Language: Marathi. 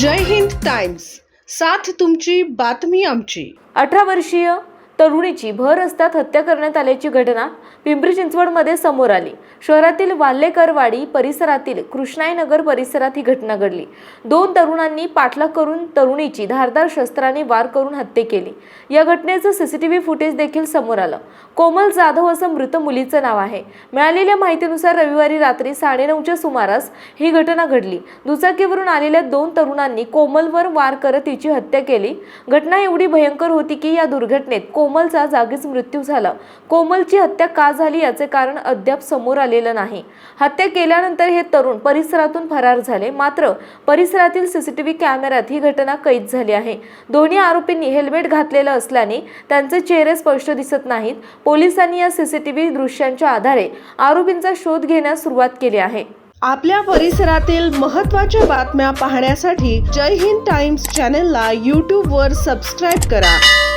जय हिंद टाइम्स. साथ तुमची बातमी आमची. अठरा वर्षीय तरुणीची भर रस्त्यात हत्या करण्यात आल्याची घटना पिंपरी चिंचवडमध्ये समोर आली. शहरातील वाल्हेकरवाडी परिसरातील कृष्णाईनगर परिसरात ही घटना घडली. दोन तरुणांनी पाठलाग करून तरुणीची धारदार शस्त्राने वार करून हत्या केली. या घटनेचं सीसीटीव्ही फुटेज देखील समोर आलं. कोमल जाधव असं मृत मुलीचं नाव आहे. मिळालेल्या माहितीनुसार रविवारी रात्री साडेनऊच्या सुमारास ही घटना घडली. दुचाकीवरून आलेल्या दोन तरुणांनी कोमलवर वार करत तिची हत्या केली. घटना एवढी भयंकर होती की या दुर्घटनेत कोमलचा जागीच मृत्यू झाला. कोमलची हत्या का झाली याचे कारण अद्याप समोर आलेलं नाही. हत्या केल्यानंतर हे तरुण परिसरातून फरार झाले. मात्र परिसरातील सीसीटीव्ही कॅमेऱ्यात ही घटना कैद झाली आहे. दोन्ही आरोपींनी हेल्मेट घातलेलं असल्याने त्यांचे चेहरे स्पष्ट दिसत नाहीत. पोलिसांनी या सीसीटीव्ही दृश्यांच्या आधारे आरोपींचा शोध घेण्यास सुरुवात केली आहे. आपल्या परिसरातील महत्त्वाच्या बातम्या पाहण्यासाठी जय हिंद टाइम्स चॅनलला यूट्यूबवर सबस्क्राईब करा.